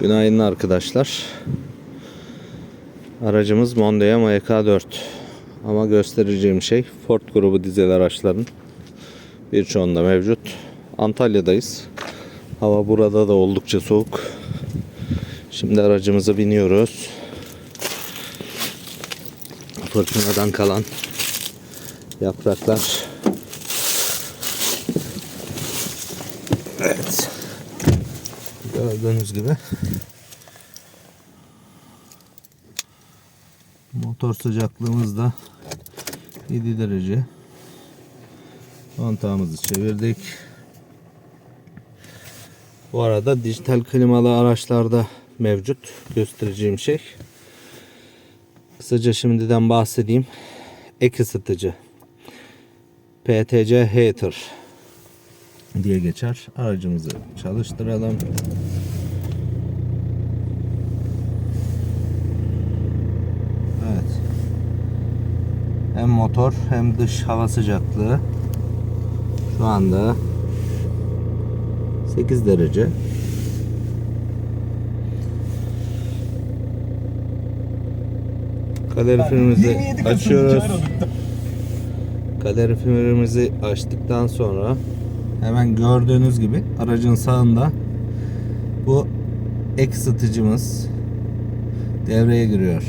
Günaydın arkadaşlar. Aracımız Mondeo MK4. Ama göstereceğim şey Ford grubu dizel araçların birçoğunda mevcut. Antalya'dayız. Hava burada da oldukça soğuk. Şimdi aracımıza biniyoruz. Fırtınadan kalan yapraklar. Evet. Gördüğünüz gibi motor sıcaklığımız da 7 derece. Kontağımızı çevirdik. Bu arada dijital klimalı araçlarda mevcut göstereceğim şey. Kısaca şimdiden bahsedeyim. Ek ısıtıcı. PTC Heater diye geçer. Aracımızı çalıştıralım. Evet. Hem motor hem dış hava sıcaklığı şu anda 8 derece. Kaloriferimizi açıyoruz. Kaloriferimizi açtıktan sonra hemen gördüğünüz gibi aracın sağında bu ek ısıtıcımız devreye giriyor.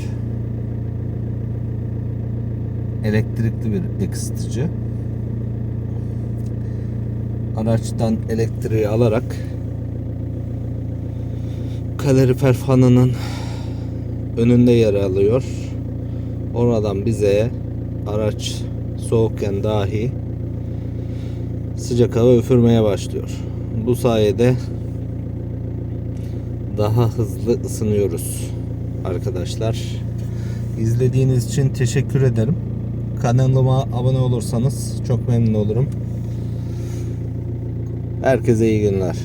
Elektrikli bir ek ısıtıcı. Araçtan elektriği alarak kalorifer fanının önünde yer alıyor. Oradan bize araç soğukken dahi sıcak hava üfürmeye başlıyor. Bu sayede daha hızlı ısınıyoruz arkadaşlar. İzlediğiniz için teşekkür ederim. Kanalıma abone olursanız çok memnun olurum. Herkese iyi günler.